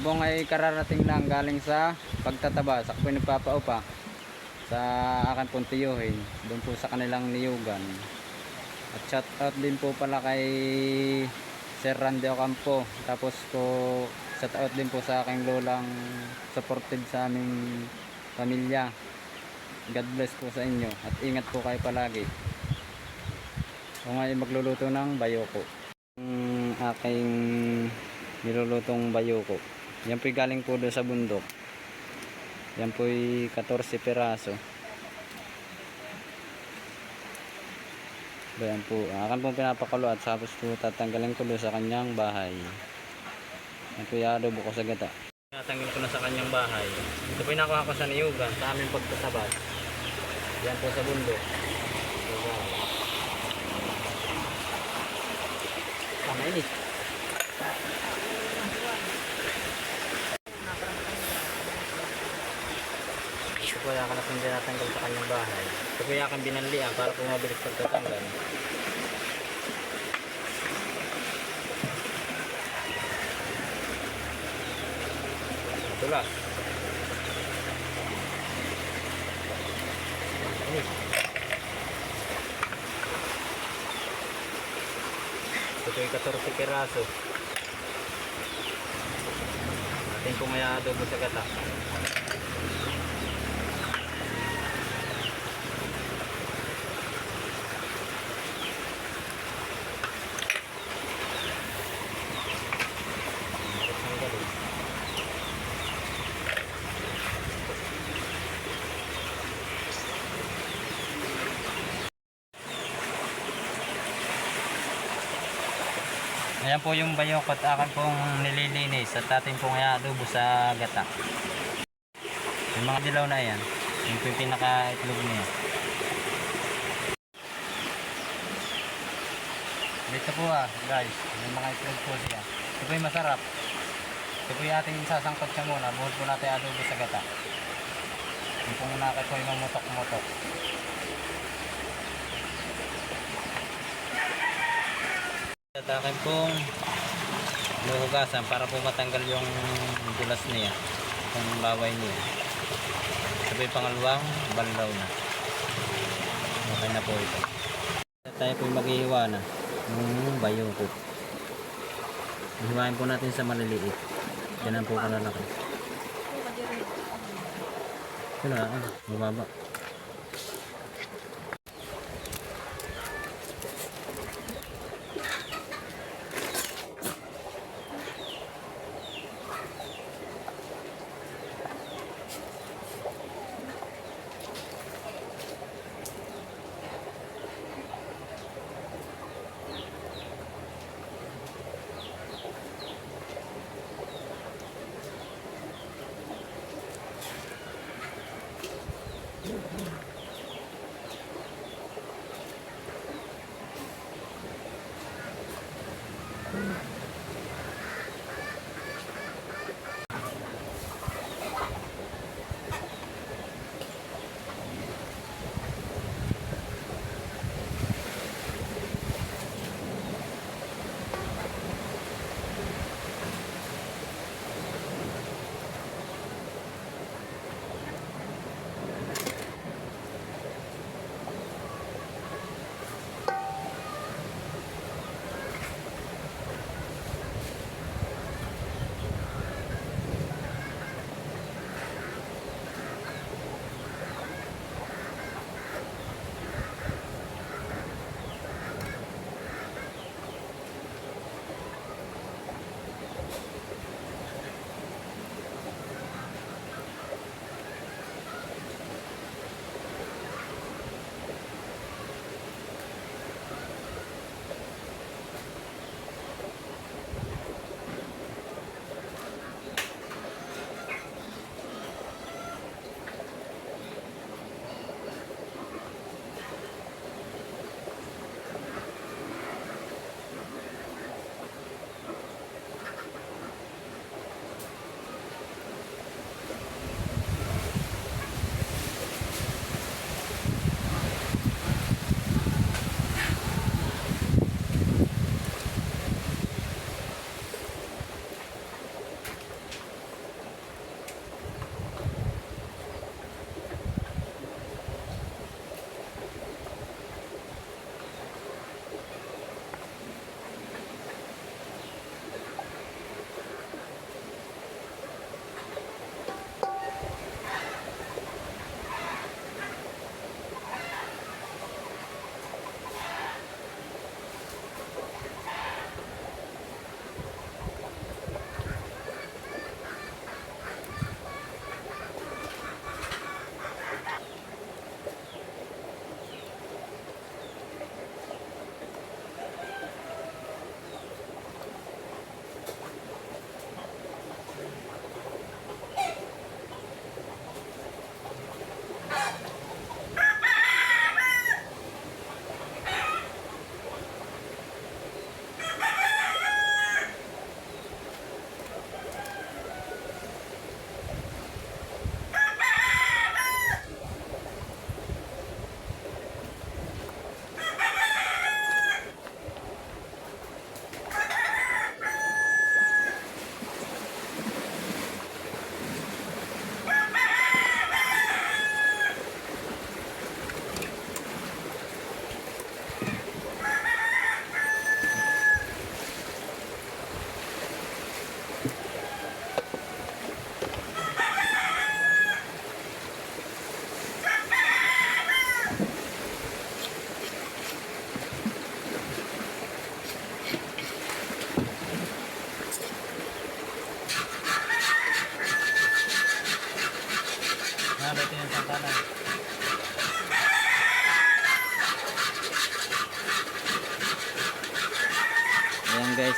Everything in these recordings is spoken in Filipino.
po ay kararating lang galing sa pagtataba. Sa po nagpapaupa sa akin pong tiyuhin. Doon po sa kanilang niyugan. At shout out din po pala kay Sir Randy Ocampo. Tapos po shout out din po sa aking lolang supported sa aming pamilya. God bless po sa inyo at ingat po kayo palagi. Ako ngayon magluluto ng bayoko. Ang aking nilulutong bayoko. Yan po'y galing po doon sa bundok. Yan po'y 14 peraso. Ayan po. Akan pong pinapakulo at tapos po tatanggalin ko doon sa kanyang bahay. Yan po yung adobo ko sa gata. Natanggal ko na sa kanyang bahay. Ito po nakuha ko sa niyugan sa aming pagtatabas. Yan po sa bundok. Tama ini. Yung akan din natanggal sa kanyang bahay. Po yung akan binanlian para po mabilis pagtatanggal. Ini. Ito yung 14 piraso. Ating kung may adobo sa gata. Ayan po yung bayokot akan pong nililinis at atin pong iadobo sa gata. Yung mga dilaw na yan, yung po yung pinaka-itlog niya. Dito po ah, guys, yung mga itlog po siya. Ito po yung masarap. Ito po yung ating sasangkot siya muna. Buhol po natin adobo sa gata. Yung pong nakit po yung mamutok-mutok. Akin pong luhugasan para po matanggal yung dulas niya, yung baway niya. Po yung pangalawang banlaw na. Okay na po ito. Tayo po yung maghihiwa na ng bayo ko. Hiwain po natin sa maliliit. Ganun po kalalaki. Wala, ah, mababa.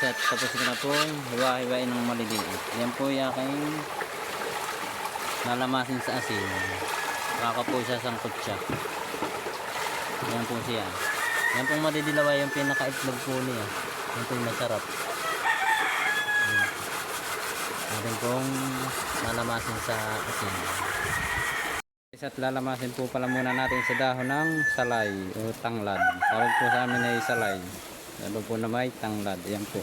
At tapos ko na pong hiwa-hiwain ng maliliit. Ayan po yung aking nalamasin sa asin. Baka po siya sangkot siya. Ayan po siya. Ayan pong madidilawa yung pinaka-itlog po niya. Ayan po yung masarap. Ayan pong nalamasin sa asin. Guys, at lalamasin po pala muna natin sa dahon ng salay o tanglad. Tawag po sa amin ay salay. Lalo po na may tanglad. Ayan po.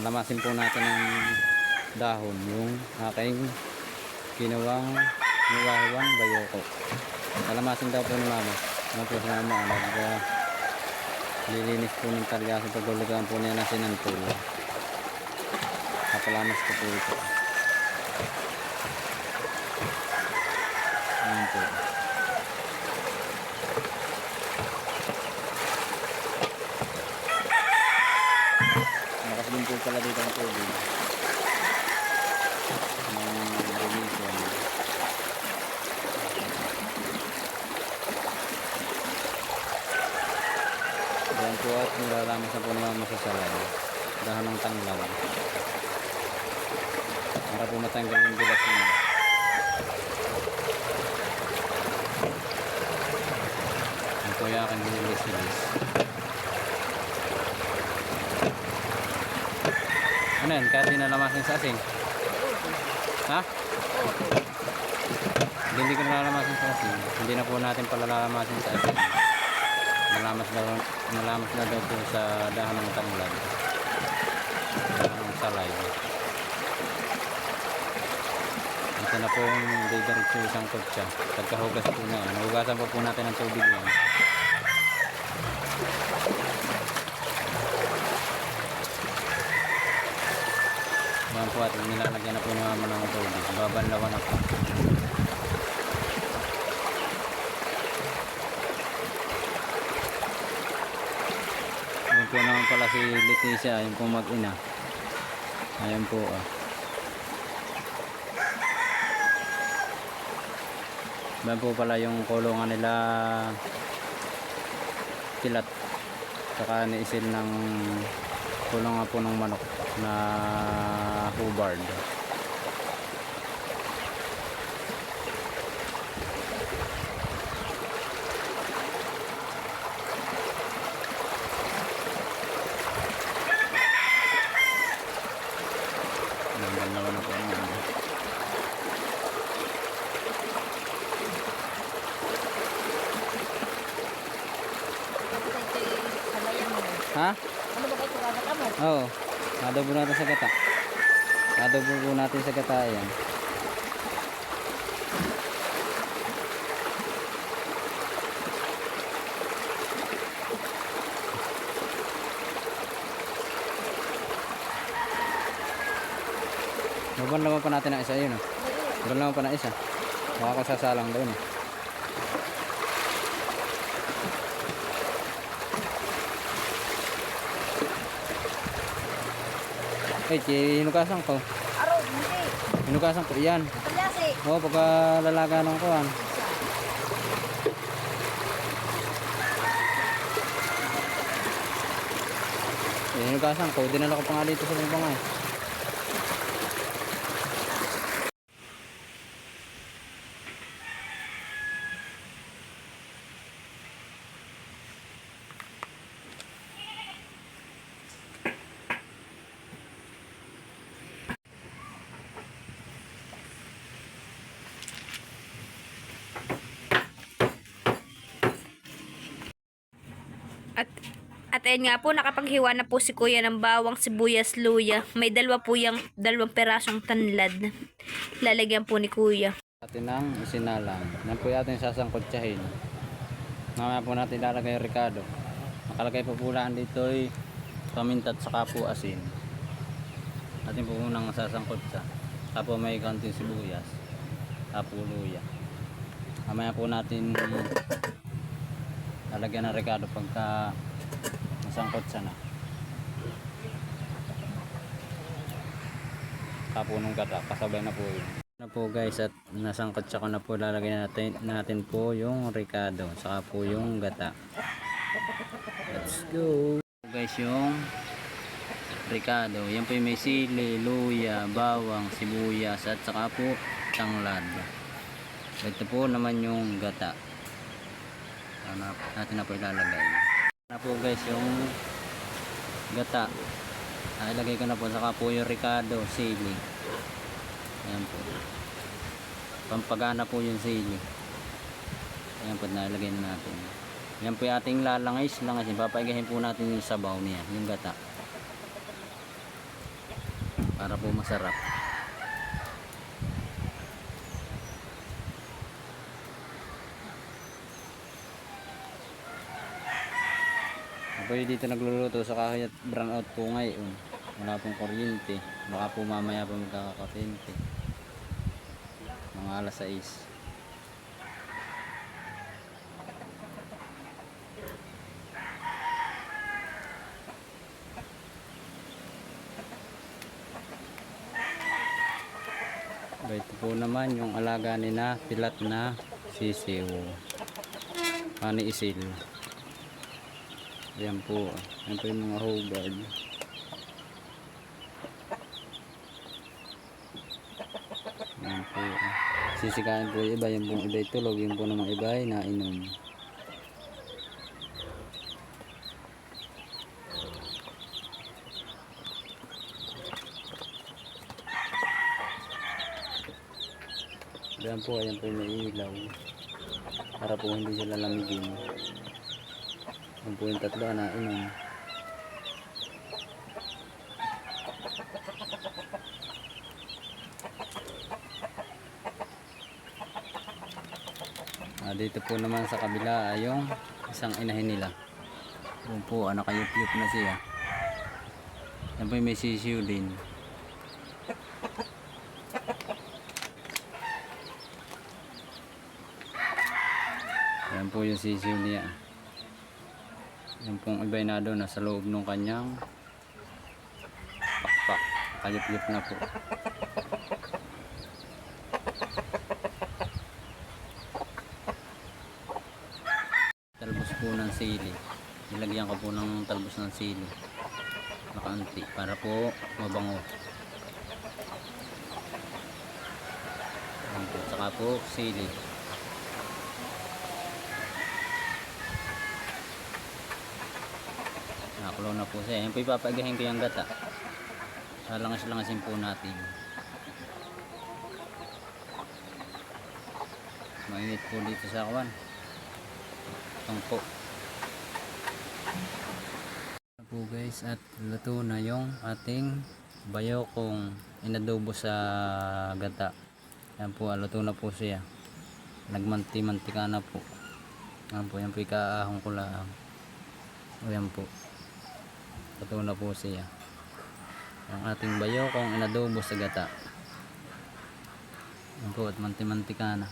Lamasin po natin ang dahon. Yung aking ginawang niwahiwang bayoko. Lalamasin daw po ni mama. Ano po si mama. Nag, uh, lilinis po ng talyasin. Paglulugan po niya ng sinantol. Kapalamas ko po ito. Ayan po. Malakas din po pala dito ang tubig. Ng revision. Ayan po at nilalamas na po ni mama sa salay. Dahon ng tanglaw. Para po matanggal yung bilas niya. Ito yung aking hinilis-hilis. Ano yan? Kahit di nalamasin sa asin? Ha? Hindi, hindi ko nalalamasin sa asin. Hindi na po natin palalamasin sa asin. Nalamas daw, nalamas na daw po sa dahon ng tanglad. Dahon ng salay. Ito na po yung didiretso isang kutsa. Pagkahugas po na yan. Hugasan pa po natin ng tubig yan. Yan po at nilalagyan na po ni mama ng tubig. Babanlawan na po. Yan po naman pala si Leticia, yung pong mag-ina. Ayan po ah. Yan po pala yung kulungan nila kilat saka niisil ng kulungan po ng manok na naman ako. Ha? Ano ba kayo mo? Oo. Adobo natin sa gata. Adobo po natin sa gata yan. Baban naman pa natin ang isa yun. Oh. Baban naman pa na isa. Baka ko sasalang doon. eh. Eh, hinugasan ko. Araw, hindi. Hinugasan ko. Yan. Kalyasi. Oo, pagka lalaga ng kuhan. Eh, hinugasan ko. Dinala ko pa nga dito sa lumbangay. At at ayun nga po, nakapaghiwa na po si kuya ng bawang, sibuyas, luya. May dalawa po yung dalawang perasong tanlad. Lalagyan po ni kuya. Atin ang isinalang. Yan po ating sasangkotsahin. Mamaya po natin lalagay yung ricado. Nakalagay po pulaan dito ay paminta at saka po asin. Atin po unang sasangkotsa. Tapos may kaunting sibuyas. Tapos luya. Mamaya po natin lalagyan ng ricado pagka nasangkotsa na. Tapo nung gata, kasabay na po yun. na po guys at nasangkat tsaka na po lalagay natin, natin po yung ricado saka po yung gata. Let's go! Guys yung ricado yan po yung may sili, luya, bawang, sibuyas at saka po tanglad. Ito po naman yung gata. Ano, natin na po ilalagay na po guys yung gata ah, ilagay ko na po saka po yung ricado, sili Ayan po. Pampagana po yung sili. Ayan po, nalagay na natin. Ayan po yung ating lalangis. Langis. Papaigahin po natin yung sabaw niya. Yung gata. Para po masarap. Yung dito nagluluto sa kahoy at brown out po ngayon. Wala pong kuryente. Baka po mamaya pa magkakakapente. Mga alas 6. Ba, Ito po naman yung alaga ni na pilat na sisiw. Pani isil. Ayan po. Ayan po yung mga hogard. Ayan po. Sisikain po yung iba. Yung pong iba ay tulog. Yung po namang iba ay nainom. Ayan po. Ayan po yung ilaw. Para po hindi sila lamigin. Ayan po yung tatlo na inom. Ah, dito po naman sa kabila ay yung isang inahin nila. Yun po, ah, nakayup-yup na siya. Yan po may sisiyo din. Yan po yung sisiyo niya. Yan pong iba'y na nasa loob ng kanyang pakpak. Kayup-yup na po. talbos po ng sili nilagyan ko po ng talbos ng sili nakaunti para po mabango Ayan po, po sili nakakulo na po siya yan po ipapagahin ko yung gata. Salangas-langasin po natin. Mainit po dito sa kawan. Tangko po. Guys at luto na yung ating bayokong inadobo sa gata. Yan po ah, luto na po siya. Nagmanti-mantika na po. Yan po yan po ikaahong ko lang. O yan po luto na po siya. Ang ating bayokong inadobo sa gata. Yan po at manti-mantika na.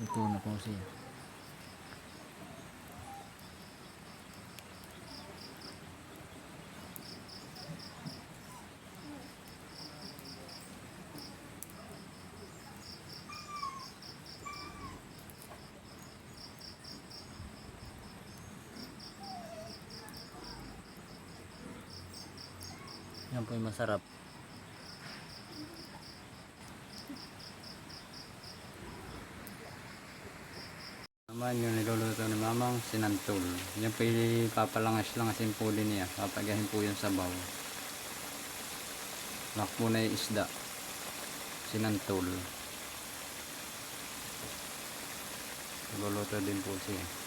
Ito na po siya. Yan po yung masarap. Naman yung niluluto ni mamang sinantol. Yan po yung papalangas-langasin po din niya. Papagahin po yung sabaw. Lak po na yung isda. Sinantol. Niluluto din po siya.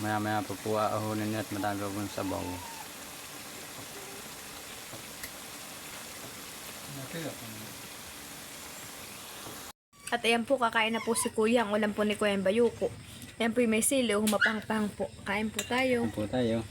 Maya maya po po aahonin niya at matagaw po yung sabaw. At ayan po, kakain na po si Kuya. Ang ulam po ni Kuya yung bayuko. Ayan po yung may sili, humapang-pang po. Kain po tayo. Yan po tayo.